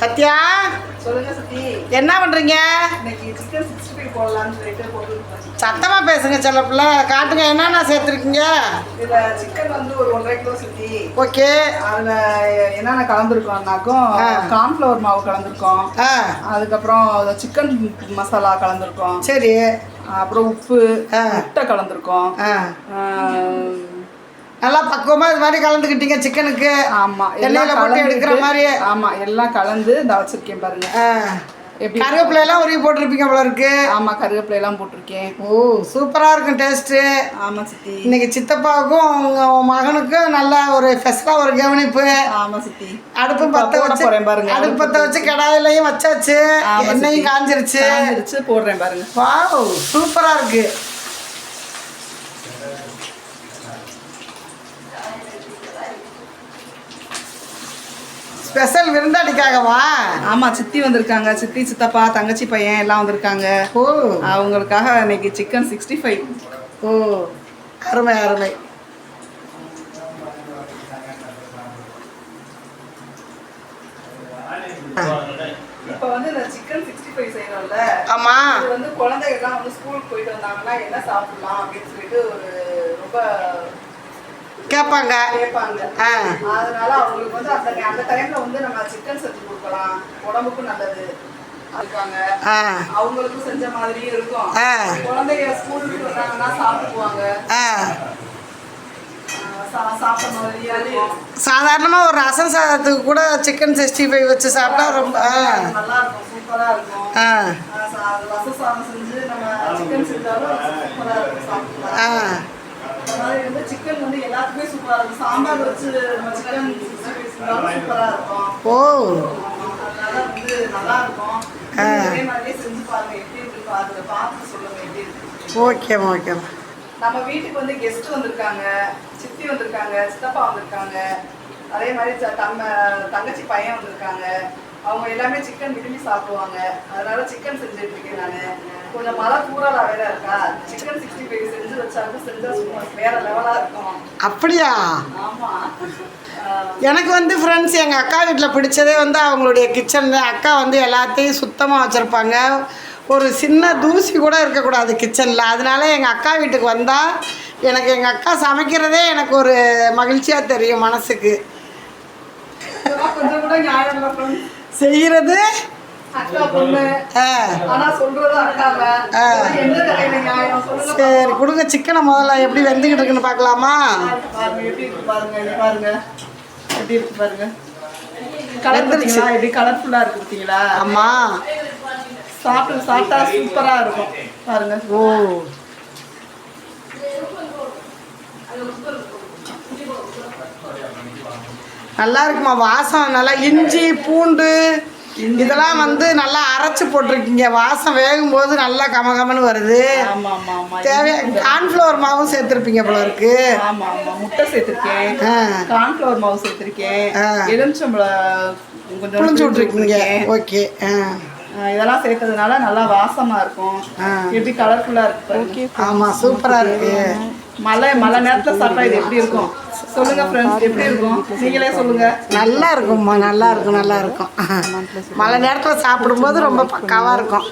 சத்யா? சொல்லுங்க சுத்தி. என்ன போட்டுருக்கோம் சத்தமாக பேசுங்க செல்ல பிள்ளை. காட்டுங்க என்னென்ன சேர்த்துருக்கீங்க? இதுல சிக்கன் வந்து ஒரு ஒன்றரை கிலோ சுத்தி. ஓகே. அதுல என்னென்ன கலந்துருக்கோம்னாக்கும். கார்ன்ஃப்ளவர் மாவு கலந்துருக்கோம். அதுக்கப்புறம் சிக்கன் மசாலா கலந்துருக்கோம். சரி. அப்புறம் உப்பு. முட்டை கலந்துருக்கோம். நல்லா பக்குவமாக இது மாதிரி கலந்துக்கிட்டீங்க சிக்கனுக்கு ஆமா எண்ணெயில போட்டு எடுக்கிற மாதிரியே. ஆமா எல்லாம் கலந்து இந்த வச்சிருக்கேன் பாருங்க. ஆ. எப்படி கருவேப்பிலையெல்லாம் உருவி போட்டிருப்பீங்க போல இருக்கு. ஆமா கருவேப்பிலை எல்லாம் போட்டிருக்கேன். ஓ சூப்பராக இருக்கும் டேஸ்ட்டு ஆமா சித்தி. இன்னைக்கு சித்தப்பாவுக்கும் அவங்க மகனுக்கும் நல்ல ஒரு ஃபெஸ்ட்டாக ஒரு கவனிப்பு. ஆமா சித்தி. அடுப்பு போட வச்சு பாருங்க அடுப்பு பற்ற வச்சு கடாயிலையும் வச்சாச்சு. எண்ணெயும். காஞ்சிருச்சு. போடுறேன் பாருங்க. வாவ் சூப்பராக இருக்கு. ஸ்பெஷல் விருந்தாடிக்காகவா ஆமா சித்தி வந்திருக்காங்க. சித்தி சித்தப்பா தங்கச்சி பையன் எல்லாம் வந்திருக்காங்க. ஓ. அவங்களுக்காக இன்னைக்கு சிக்கன் சிக்ஸ்டி ஃபைவ் ஓ அருமை அருமை. இப்போ வந்து இந்த சிக்கன் சிக்ஸ்டி ஃபைவ் செய்யறோம்ல ஆமாம் இது வந்து குழந்தைகள்லாம் வந்து ஸ்கூலுக்கு போயிட்டு வந்தாங்கன்னா என்ன சாப்பிடலாம் அப்படின்னு சொல்லிட்டு ஒரு ரொம்ப கேட்பாங்க. ஆ. அதனால அவங்களுக்கு வந்து அந்த அந்த டைம்ல வந்து நம்ம சிக்கன் செஞ்சு கொடுக்கலாம். உடம்புக்கும் நல்லது. அவங்களுக்கும் செஞ்ச மாதிரியும் இருக்கும். குழந்தைங்க ஸ்கூல் விட்டு வந்தாங்கன்னா சாப்பிடுவாங்க சாதாரணமாக ஒரு ரசம் சாதத்துக்கு கூட சிக்கன் சிக்ஸ்டி ஃபைவ் வச்சு சாப்பிட்டா ரொம்ப ஆ. ஆ. எல்லாத்துக்குமே சூப்பரா இருக்கும். சாம்பார் வச்சு நம்ம சிக்கன் சூப்பரா இருக்கும். ஓ. அதனால வந்து நல்லா இருக்கும். இதே மாதிரியே செஞ்சு பாருங்க. எப்படி இருக்கு பாருங்க. பார்த்து சொல்லுங்க எப்படி இருக்கு. ஓகேம்மா ஓகேம்மா நம்ம வீட்டுக்கு வந்து கெஸ்ட் வந்திருக்காங்க. சித்தி வந்திருக்காங்க சித்தப்பா வந்திருக்காங்க. அதே மாதிரி தம்ம தங்கச்சி பையன் வந்திருக்காங்க. அவங்க எல்லாமே சிக்கன் விரும்பி சாப்பிடுவாங்க. அதனால சிக்கன் செஞ்சுட்டு இருக்கேன் நான். கொஞ்சம் மழை தூரலா வேற இருக்கா? சிக்கன் சிக்ஸ்டி ஃபைவ் அப்படியா? எனக்கு வந்து ஃப்ரெண்ட்ஸ் எங்கள் அக்கா வீட்டில் பிடிச்சதே வந்து அவங்களுடைய கிச்சன் அக்கா வந்து எல்லாத்தையும் சுத்தமாக வச்சுருப்பாங்க. ஒரு சின்ன தூசி கூட இருக்கக்கூடாது கிச்சனில் அதனால எங்கள் அக்கா வீட்டுக்கு வந்தால் எனக்கு எங்கள் அக்கா சமைக்கிறதே எனக்கு ஒரு மகிழ்ச்சியாக தெரியும் மனசுக்கு. செய்கிறது அக்கா பொண்ணு. ஆ. ஆனா சொல்றது அக்காவ. எந்த சொல்லுங்க சரி கொடுங்க சிக்கனை முதல்ல. எப்படி வெந்துக்கிட்டு இருக்குன்னு பார்க்கலாமா? பாருங்க எப்படி இருக்கு பாருங்க பாருங்க எப்படி இருக்கு பாருங்க கலர் பார்த்தீங்களா எப்படி கலர்ஃபுல்லா இருக்கு பார்த்தீங்களா? ஆமாம் சாப்பிட்டு சாப்பிட்டா சூப்பரா இருக்கும். பாருங்க. ஓ. நல்லா இருக்குமா? வாசம் நல்லா இஞ்சி பூண்டு இதெல்லாம் வந்து நல்லா அரைச்சு போட்டிருக்கீங்க. வாசம் வேகும்போது நல்லா கமகமன்னு வருது. ஆமா ஆமா ஆமா தேவையான கார்ன்ஃப்ளவர் மாவும் சேர்த்துருப்பீங்க போல இருக்கு. முட்டை சேர்த்திருக்கேன். ஆ. கார்ன்ஃப்ளவர் மாவு சேர்த்திருக்கேன். ஆ. எலுமிச்சம்பழம் கொஞ்சம் புளிஞ்சு விட்ருக்கீங்க ஓகே. ஆ. ஆ, இதெல்லாம் சேர்த்ததுனால நல்லா வாசமா இருக்கும். ஆ. எப்படி கலர்ஃபுல்லா இருக்கு. ஆமாம் சூப்பராக இருக்கு. மழை மழை நேரத்துல சாப்பிட்டா இது எப்படி இருக்கும்? சொல்லுங்க ஃப்ரெண்ட்ஸ் எப்படி இருக்கும்? நீங்களே சொல்லுங்க. நல்லா இருக்கும்மா நல்லா இருக்கும் நல்லா இருக்கும். மழை நேரத்தில் சாப்பிடும்போது ரொம்ப பக்காவாக இருக்கும்.